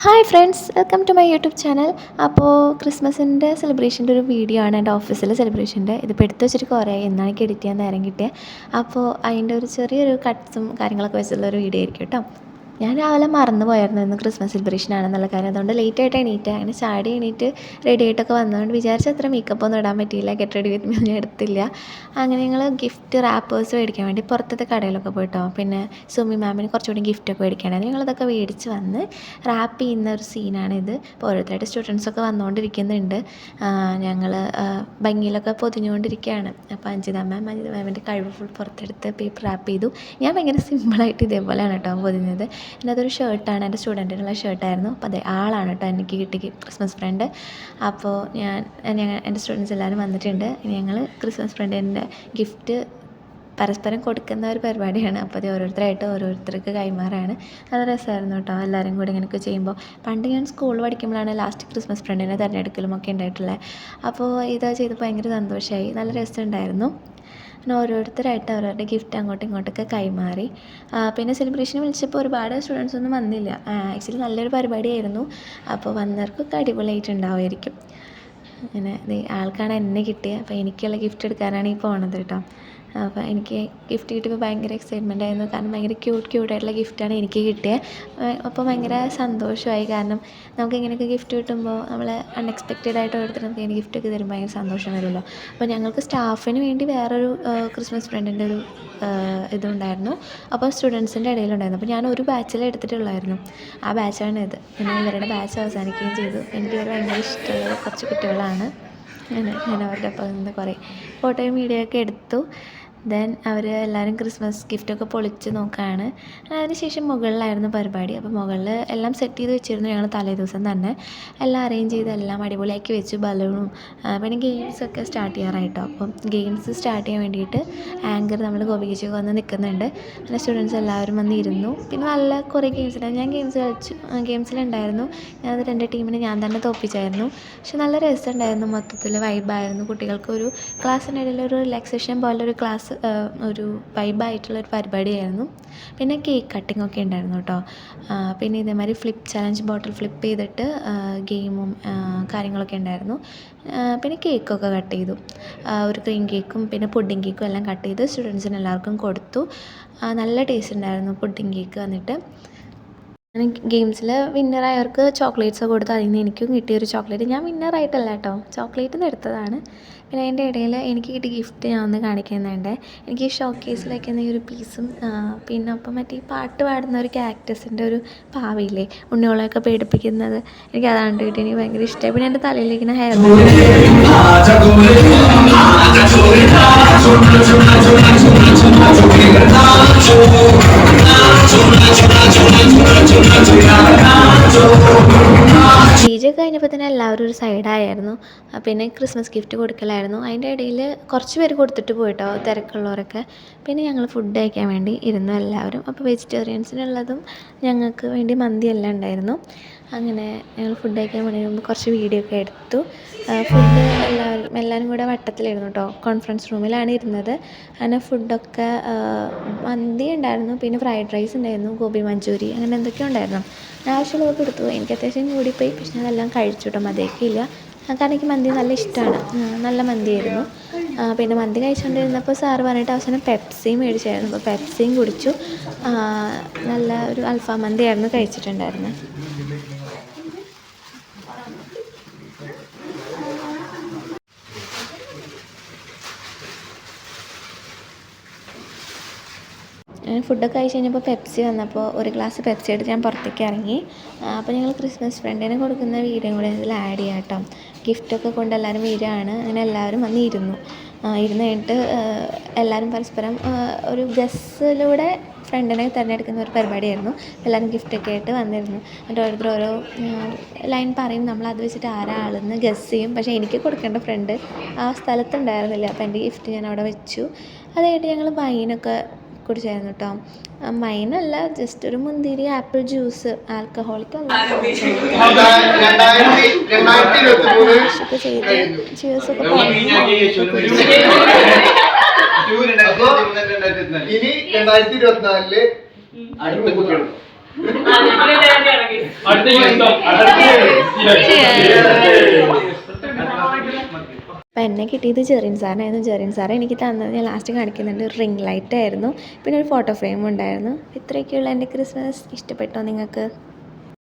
Hi friends welcome to my YouTube channel അപ്പോൾ ക്രിസ്മസിന്റെ സെലിബ്രേഷന്റെ ഒരു വീഡിയോ ആണ് എന്റെ ഓഫീസിലെ സെലിബ്രേഷന്റെ ഇതിപ്പോൾ എടുത്ത് വെച്ചിട്ട് കുറേ എന്നാണ് എനിക്ക് എഡിറ്റ് ചെയ്യാൻ നേരം കിട്ടിയത് അപ്പോൾ അതിന്റെ ഒരു ചെറിയൊരു കട്ട്സും കാര്യങ്ങളൊക്കെ വെച്ചുള്ള ഒരു വീഡിയോ ആയിരിക്കും കേട്ടോ. ഞാൻ രാവിലെ മറന്നു പോയായിരുന്നു ഇന്ന് ക്രിസ്മസ് സെലിബ്രേഷൻ ആണെന്നുള്ള കാര്യം. അതുകൊണ്ട് ലേറ്റ് ആയിട്ട് എണീറ്റ് അങ്ങനെ ചാടി എണീറ്റ് റെഡി ആയിട്ടൊക്കെ വന്നതുകൊണ്ട് വിചാരിച്ച അത്ര മേക്കപ്പ് ഒന്നും ഇടാൻ പറ്റിയില്ല ഗെറ്റ് റെഡി വിത്ത് മീ ഞാൻ എടുത്തില്ല. അങ്ങനെ ഞങ്ങൾ ഗിഫ്റ്റ് റാപ്പേഴ്സ് മേടിക്കാൻ വേണ്ടി പുറത്തത്തെ കടയിലൊക്കെ പോയിട്ടോ. പിന്നെ സുമി മാമിന് കുറച്ചുകൂടി ഗിഫ്റ്റൊക്കെ മേടിക്കാനായിരുന്നു. ഞങ്ങളതൊക്കെ മേടിച്ച് വന്ന് റാപ്പ് ചെയ്യുന്ന ഒരു സീനാണിത് ഇപ്പോൾ ഓരോരുത്തരായിട്ട് സ്റ്റുഡൻസൊക്കെ വന്നുകൊണ്ടിരിക്കുന്നുണ്ട് ഞങ്ങൾ ഭംഗിയിലൊക്കെ പൊതിഞ്ഞുകൊണ്ടിരിക്കുകയാണ് അപ്പോൾ അഞ്ജിത മാം അഞ്ജിത മാമിന്റെ കഴിവ് ഫുൾ പുറത്തെടുത്ത് പേപ്പർ റാപ്പ് ചെയ്തു. ഞാൻ ഭയങ്കര സിമ്പിളായിട്ട് ഇതേപോലെയാണ് കേട്ടോ പൊതിഞ്ഞത്. അതൊരു ഷർട്ടാണ് എന്റെ സ്റ്റുഡന്റിനുള്ള ഷർട്ടായിരുന്നു അപ്പോൾ അതെ ആളാണ് കേട്ടോ എനിക്ക് കിട്ടി ക്രിസ്മസ് ഫ്രണ്ട് അപ്പോൾ ഞാൻ ഞങ്ങൾ എന്റെ സ്റ്റുഡൻസ് എല്ലാവരും വന്നിട്ടുണ്ട്. ഞങ്ങൾ ക്രിസ്മസ് ഫ്രണ്ടിന്റെ ഗിഫ്റ്റ് പരസ്പരം കൊടുക്കുന്ന ഒരു പരിപാടിയാണ്. അപ്പോൾ അത് ഓരോരുത്തരായിട്ട് ഓരോരുത്തർക്ക് കൈമാറാണ്. നല്ല രസമായിരുന്നു കേട്ടോ എല്ലാവരും കൂടി ഇങ്ങനെയൊക്കെ ചെയ്യുമ്പോൾ. പണ്ട് ഞാൻ സ്കൂളിൽ പഠിക്കുമ്പോഴാണ് ലാസ്റ്റ് ക്രിസ്മസ് ഫ്രണ്ടിനെ തിരഞ്ഞെടുക്കലും ഒക്കെ ഉണ്ടായിട്ടുള്ളത് അപ്പോൾ ഇതാ ചെയ്തപ്പോൾ ഭയങ്കര സന്തോഷമായി നല്ല രസമുണ്ടായിരുന്നു. അങ്ങനെ ഓരോരുത്തരായിട്ട് അവരവരുടെ ഗിഫ്റ്റ് അങ്ങോട്ടും ഇങ്ങോട്ടൊക്കെ കൈമാറി. പിന്നെ സെലിബ്രേഷന് വിളിച്ചപ്പോൾ ഒരുപാട് സ്റ്റുഡൻസ് ഒന്നും വന്നില്ല. ആക്ച്വലി നല്ലൊരു പരിപാടിയായിരുന്നു. അപ്പോൾ വന്നവർക്കൊക്കെ അടിപൊളിയായിട്ടുണ്ടാവുമായിരിക്കും. അങ്ങനെ ആൾക്കാണ് എന്നെ കിട്ടിയത് അപ്പോൾ എനിക്കുള്ള ഗിഫ്റ്റ് എടുക്കാനാണ് ഈ പോണത് കേട്ടോ. അപ്പോൾ എനിക്ക് ഗിഫ്റ്റ് കിട്ടിയപ്പോൾ ഭയങ്കര എക്സൈറ്റ്മെന്റ് ആയിരുന്നു. കാരണം ഭയങ്കര ക്യൂട്ട് ക്യൂട്ടായിട്ടുള്ള ഗിഫ്റ്റാണ് എനിക്ക് കിട്ടിയത്. അപ്പോൾ ഭയങ്കര സന്തോഷമായി. കാരണം നമുക്ക് ഇങ്ങനെയൊക്കെ ഗിഫ്റ്റ് കിട്ടുമ്പോൾ നമ്മൾ അൺഎക്സ്പെക്റ്റഡ് ആയിട്ട് ഓരോരുത്തർ നമുക്ക് ഇങ്ങനെ ഗിഫ്റ്റൊക്കെ തരുമ്പോൾ ഭയങ്കര സന്തോഷം വരുമല്ലോ അപ്പോൾ ഞങ്ങൾക്ക് സ്റ്റാഫിന് വേണ്ടി വേറൊരു ക്രിസ്മസ് ഫ്രണ്ടിന്റെ ഒരു ഇതുണ്ടായിരുന്നു. അപ്പോൾ സ്റ്റുഡൻസിന്റെ ഇടയിലുണ്ടായിരുന്നു. അപ്പോൾ ഞാൻ ഒരു ബാച്ചിലേ എടുത്തിട്ടുള്ളായിരുന്നു. ആ ബാച്ചാണ് ഇത്. പിന്നെ ഇവരുടെ ബാച്ച് അവസാനിക്കുകയും ചെയ്തു. എനിക്ക് ഇവർ ഭയങ്കര ഇഷ്ടമുള്ള കുറച്ച് കുട്ടികളാണ്. ഞാൻ ഞാൻ അവരുടെ ഒപ്പം നിന്ന് കുറേ ഫോട്ടോയും വീഡിയോ ഒക്കെ എടുത്തു. ദെൻ അവർ എല്ലാവരും ക്രിസ്മസ് ഗിഫ്റ്റൊക്കെ പൊളിച്ച് നോക്കുകയാണ് അതിനുശേഷം മുകളിലായിരുന്നു പരിപാടി. അപ്പോൾ മുകളിൽ എല്ലാം സെറ്റ് ചെയ്ത് വെച്ചിരുന്നു ഞങ്ങൾ തലേ ദിവസം തന്നെ. എല്ലാം അറേഞ്ച് ചെയ്ത് എല്ലാം അടിപൊളിയാക്കി വെച്ചു ബലൂണും പിന്നെ ഗെയിംസൊക്കെ സ്റ്റാർട്ട് ചെയ്യാറായിട്ടോ. അപ്പം ഗെയിംസ് സ്റ്റാർട്ട് ചെയ്യാൻ വേണ്ടിയിട്ട് ആങ്കർ നമ്മൾ ഗോപികച്ചൊക്കെ വന്ന് നിൽക്കുന്നുണ്ട് പിന്നെ സ്റ്റുഡൻസ് എല്ലാവരും വന്ന് ഇരുന്നു പിന്നെ നല്ല കുറേ ഗെയിംസ് ഞാൻ ഗെയിംസ് കളിച്ചു ഗെയിംസിലുണ്ടായിരുന്നു ഞാൻ രണ്ട് ടീമിനെ ഞാൻ തന്നെ തോപ്പിച്ചായിരുന്നു. പക്ഷെ നല്ല രസമുണ്ടായിരുന്നു മൊത്തത്തിൽ വൈബായിരുന്നു കുട്ടികൾക്ക് ഒരു ക്ലാസ്സിനിടയിൽ ഒരു റിലാക്സേഷൻ പോലെ ഒരു ക്ലാസ് ഒരു വൈബായിട്ടുള്ള ഒരു പരിപാടിയായിരുന്നു. പിന്നെ കേക്ക് കട്ടിംഗ് ഒക്കെ ഉണ്ടായിരുന്നു കേട്ടോ. പിന്നെ ഇതേമാതിരി ഫ്ലിപ്പ് ചലഞ്ച് ബോട്ടിൽ ഫ്ലിപ്പ് ചെയ്തിട്ട് ഗെയിമും കാര്യങ്ങളൊക്കെ ഉണ്ടായിരുന്നു. പിന്നെ കേക്കൊക്കെ കട്ട് ചെയ്തു. ഒരു ക്രീം കേക്കും പിന്നെ പുഡിങ് കേക്കും എല്ലാം കട്ട് ചെയ്ത് സ്റ്റുഡൻസിന് എല്ലാവർക്കും കൊടുത്തു. നല്ല ടേസ്റ്റ് ഉണ്ടായിരുന്നു പുഡിങ് കേക്ക് വന്നിട്ട്. ഗെയിംസിൽ വിന്നറായവർക്ക് ചോക്ലേറ്റ്സ് കൊടുത്തു അതിൽ നിന്ന് എനിക്കും കിട്ടിയൊരു ചോക്ലേറ്റ് ഞാൻ വിന്നറായിട്ടല്ല കേട്ടോ. ചോക്ലേറ്റ് നിന്ന് എടുത്തതാണ്. പിന്നെ അതിന്റെ ഇടയിൽ എനിക്ക് കിട്ടിയ ഗിഫ്റ്റ് ഞാൻ ഒന്ന് കാണിക്കുന്നുണ്ട്. എനിക്ക് ഈ കേസിൽ വയ്ക്കുന്ന ഈ ഒരു പീസും പിന്നെ ഒപ്പം മറ്റേ ഈ പാട്ട് പാടുന്ന ഒരു ക്യാക്ടസിന്റെ ഒരു പാവയില്ലേ ഉണ്ണികളെയൊക്കെ പേടിപ്പിക്കുന്നത്. എനിക്ക് അതാണ് കിട്ടി എനിക്ക് ഭയങ്കര ഇഷ്ടമായി പിന്നെ എന്റെ തലയിലിരിക്കുന്ന ഹെയർ കഴിഞ്ഞപ്പോൾ തന്നെ എല്ലാവരും ഒരു സൈഡായിരുന്നു പിന്നെ ക്രിസ്മസ് ഗിഫ്റ്റ് കൊടുക്കലായിരുന്നു. അതിന്റെ ഇടയിൽ കുറച്ച് പേര് കൊടുത്തിട്ട് പോയിട്ടോ തിരക്കുള്ളവരൊക്കെ. പിന്നെ ഞങ്ങൾ ഫുഡ് കഴിക്കാൻ വേണ്ടി ഇരുന്നു എല്ലാവരും. അപ്പോൾ വെജിറ്റേറിയൻസിനുള്ളതും ഞങ്ങൾക്ക് വേണ്ടി മന്തിയെല്ലാം ഉണ്ടായിരുന്നു. അങ്ങനെ ഞങ്ങൾ ഫുഡ് കഴിക്കാൻ വേണ്ടി കുറച്ച് വീഡിയോ ഒക്കെ എടുത്തു. ഫുഡ് എല്ലാവരും എല്ലാവരും കൂടെ വട്ടത്തിലായിരുന്നു കേട്ടോ കോൺഫറൻസ് റൂമിലാണ് ഇരുന്നത്. അങ്ങനെ ഫുഡൊക്കെ മന്തി ഉണ്ടായിരുന്നു. പിന്നെ ഫ്രൈഡ് റൈസ് ഉണ്ടായിരുന്നു ഗോബി മഞ്ചൂരി അങ്ങനെ എന്തൊക്കെയോ ഉണ്ടായിരുന്നു. ഞാൻ ആവശ്യമുള്ളതൊക്കെ എടുത്തു. എനിക്ക് അത്യാവശ്യം കൂടിപ്പോയി പക്ഷെ എല്ലാം കഴിച്ചു കേട്ടോ മതിയാക്കിയില്ല കാരണം എനിക്ക് മന്തി നല്ല ഇഷ്ടമാണ് നല്ല മന്തിയായിരുന്നു പിന്നെ മന്തി കഴിച്ചുകൊണ്ടിരുന്നപ്പോൾ സാർ പറഞ്ഞിട്ട് അവസാനം പെപ്സിയും മേടിച്ചായിരുന്നു. അപ്പോൾ പെപ്സിയും കുടിച്ചു. നല്ല ഒരു അൽഫാം മന്തിയായിരുന്നു കഴിച്ചിട്ടുണ്ടായിരുന്നത് ഫുഡൊക്കെ കഴിച്ച് കഴിഞ്ഞപ്പോൾ പെപ്സി വന്നപ്പോൾ ഒരു ഗ്ലാസ് പെപ്സി എടുത്ത് ഞാൻ പുറത്തേക്ക് ഇറങ്ങി. അപ്പോൾ ഞങ്ങൾ ക്രിസ്മസ് ഫ്രണ്ടിന് കൊടുക്കുന്ന വീഡിയോ കൂടെ ഇതിൽ ആഡ് ചെയ്യാം കേട്ടോ. ഗിഫ്റ്റൊക്കെ കൊണ്ട് എല്ലാവരും വരികയാണ്. അങ്ങനെ എല്ലാവരും വന്ന് ഇരുന്നു ഇരുന്ന് കഴിഞ്ഞിട്ട് എല്ലാവരും പരസ്പരം ഒരു ഗസ്സിലൂടെ ഫ്രണ്ടിനെ തിരഞ്ഞെടുക്കുന്ന ഒരു പരിപാടിയായിരുന്നു. എല്ലാവരും ഗിഫ്റ്റൊക്കെ ആയിട്ട് വന്നിരുന്നു. എന്നിട്ട് ഓരോരുത്തർ ഓരോ ലൈൻ പറയും നമ്മൾ അത് വെച്ചിട്ട് ആരാളെന്ന് ഗസ് ചെയ്യും. പക്ഷേ എനിക്ക് കൊടുക്കേണ്ട ഫ്രണ്ട് ആ സ്ഥലത്തുണ്ടായിരുന്നില്ല അപ്പോൾ എന്റെ ഗിഫ്റ്റ് ഞാൻ അവിടെ വെച്ചു. അതായിട്ട് ഞങ്ങൾ വൈനൊക്കെ കുടിച്ചായിരുന്നു കേട്ടോ മൈനല്ല ജസ്റ്റ് ഒരു മുന്തിരി ആപ്പിൾ ജ്യൂസ് ആൽക്കഹോളിക് ചെയ്ത് ജ്യൂസ് ഒക്കെ ഇനി രണ്ടായിരത്തി ഇരുപത്തിനാലിൽ അടുത്ത കുട്ടികൾ. അടുത്ത അപ്പം എന്നെ കിട്ടിയത് ജെറിൻ സാറിനായിരുന്നു ജെറിൻ സാർ എനിക്ക് തന്നത് ഞാൻ ലാസ്റ്റ് കാണിക്കുന്നുണ്ട്. റിംഗ് ലൈറ്റ് ആയിരുന്നു. പിന്നെ ഒരു ഫോട്ടോ ഫ്രെയിം ഉണ്ടായിരുന്നു. ഇത്രയൊക്കെയുള്ള എന്റെ ക്രിസ്മസ് ഇഷ്ടപ്പെട്ടോ നിങ്ങൾക്ക്?